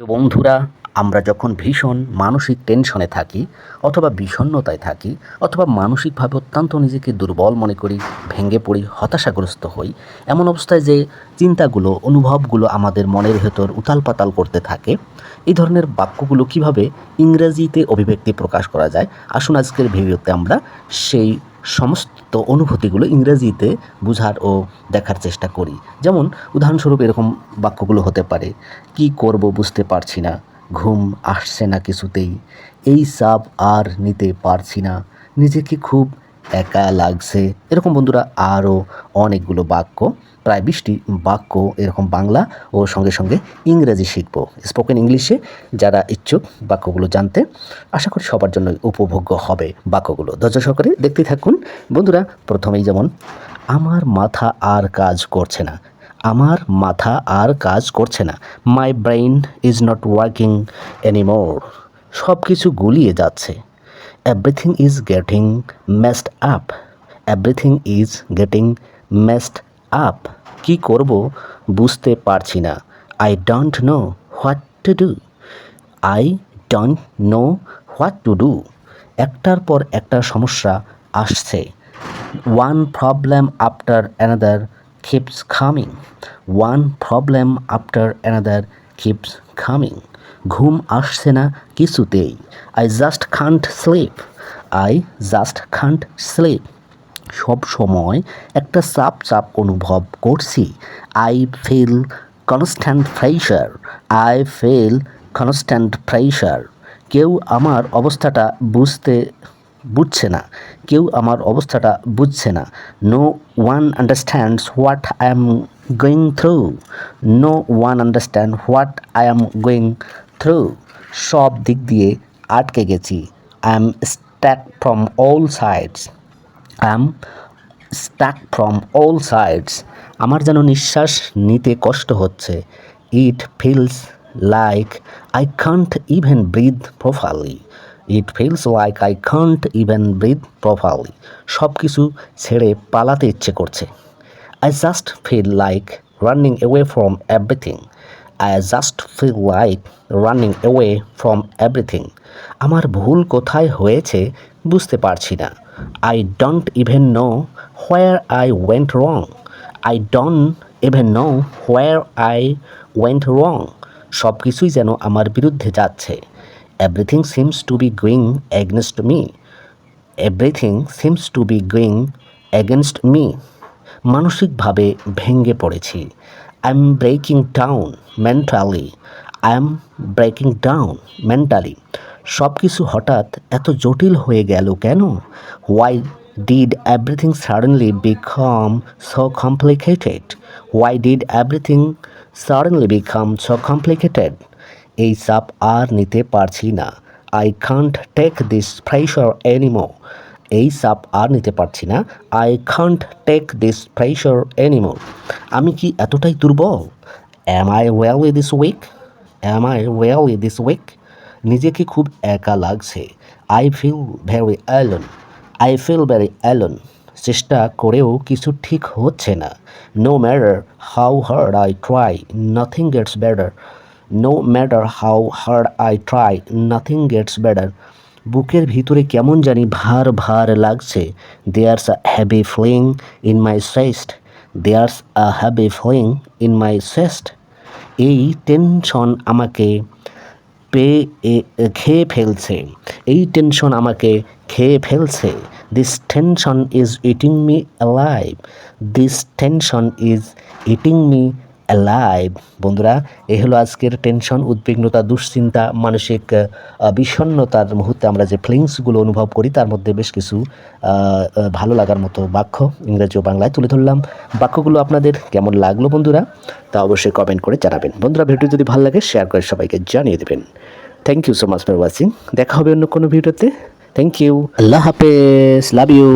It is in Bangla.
বন্ধুরা, আমরা যখন ভীষণ মানসিক টেনশনে থাকি অথবা বিষণ্ণতায় থাকি অথবা মানসিকভাবে অত্যন্ত নিজেকে দুর্বল মনে করি, ভেঙে পড়ি, হতাশাগ্রস্ত হই, এমন অবস্থায় যে চিন্তাগুলো, অনুভবগুলো আমাদের মনের ভেতর উতাল পাতাল করতে থাকে, এই ধরনের বাক্যগুলো কীভাবে ইংরেজিতে অভিব্যক্তি প্রকাশ করা যায়, আসুন আজকের ভিডিওতে আমরা সেই সমস্ত অনুভূতিগুলো ইংরেজিতে বোঝার ও দেখার চেষ্টা করি। যেমন, উদাহরণস্বরূপ এরকম বাক্যগুলো হতে পারে, কি করব বুঝতে পারছি না, ঘুম আসছে না কিছুতেই, এই চাপ আর নিতে পারছি না, নিজেকে খুব একা লাগছে। এরকম বন্ধুরা আরও অনেকগুলো বাক্য, প্রায় বিশটি বাক্য এরকম বাংলা ও সঙ্গে সঙ্গে ইংরেজি শিখব। স্পোকেন ইংলিশে যারা ইচ্ছুক বাক্যগুলো জানতে, আশা করি সবার জন্য উপভোগ্য হবে বাক্যগুলো। ধৈর্য সহকারে দেখতে থাকুন। বন্ধুরা, প্রথমেই যেমন, আমার মাথা আর কাজ করছে না। আমার মাথা আর কাজ করছে না। My brain is not working anymore সব কিছু গুলিয়ে যাচ্ছে। Everything is getting messed up everything is getting messed up কি করব বুঝতে পারছি না। I don't know what to do I don't know what to do একটার পর একটা সমস্যা আসছে। One problem after another keeps coming one problem after another keeps coming ঘুম আসছে না কিছুতেই। I just can't sleep I just can't sleep সব সময় একটা চাপ চাপ অনুভব করছি। I feel constant pressure I feel constant pressure কেউ আমার অবস্থাটা বুঝতে বুঝছে না। কেউ আমার অবস্থাটা বুঝছে না। No one understands what I am going through no one understand what I am going through সব দিক দিয়ে আটকে গেছি। I am stuck from all sides I am stuck from all sides আমার যেন নিঃশ্বাস নিতে কষ্ট হচ্ছে। It feels like I can't even breathe properly it feels like I can't even breathe properly সব কিছু ছেড়ে পালাতে ইচ্ছে করছে। I just feel like running away from everything I just feel like running away from everything আমার ভুল কোথায় হয়েছে বুঝতে পারছি না। I don't even know where I went wrong I don't even know where I went wrong সব কিছুই যেন আমার বিরুদ্ধে যাচ্ছে। Everything seems to be going against me everything seems to be going against me মানসিকভাবে ভেঙে পড়েছি। I am breaking down mentally I am breaking down mentally সব কিছু হঠাৎ এত জটিল হয়ে গেল কেন? Why did everything suddenly become so complicated why did everything suddenly become so complicated এই চাপ আর নিতে পারছি না। I can't take this pressure anymore এই চাপ আর নিতে পারছি না। I can't take this pressure anymore আমি কি এতটাই দুর্বল? Am I really this weak am I really this weak নিজেকে খুব একা লাগছে। I feel very alone I feel very alone চেষ্টা করেও কিছু ঠিক হচ্ছে না। No matter how hard I try nothing gets better no matter how hard I try nothing gets better বুকের ভিতরে কেমন জানি ভার ভার লাগছে। There's a heavy feeling in my chest there's a heavy feeling in my chest এই টেনশন আমাকে পেয়ে খেয়ে ফেলছে। এই টেনশন আমাকে খেয়ে ফেলছে। This tension is eating me alive this tension is eating me alive বন্ধুরা এ হলো আজকের টেনশন উদ্বিগ্নতা দুশ্চিন্তা মানসিক আহ, বিষণ্ণতার মুহূর্তে আমরা যে ফিলিংসগুলো অনুভব করি তার মধ্যে বেশ কিছু ভালো লাগার মতো বাক্য ইংরেজি ও বাংলায় তুলে ধরলাম। বাক্যগুলো আপনাদের কেমন লাগল বন্ধুরা তা অবশ্যই কমেন্ট করে জানাবেন। বন্ধুরা ভিডিও যদি ভালো লাগে শেয়ার করে সবাইকে জানিয়ে দেবেন। Thank you so much for watching দেখা হবে অন্য কোনো ভিডিওতে। থ্যাংক ইউ আল্লাহ হাফেজ। Love you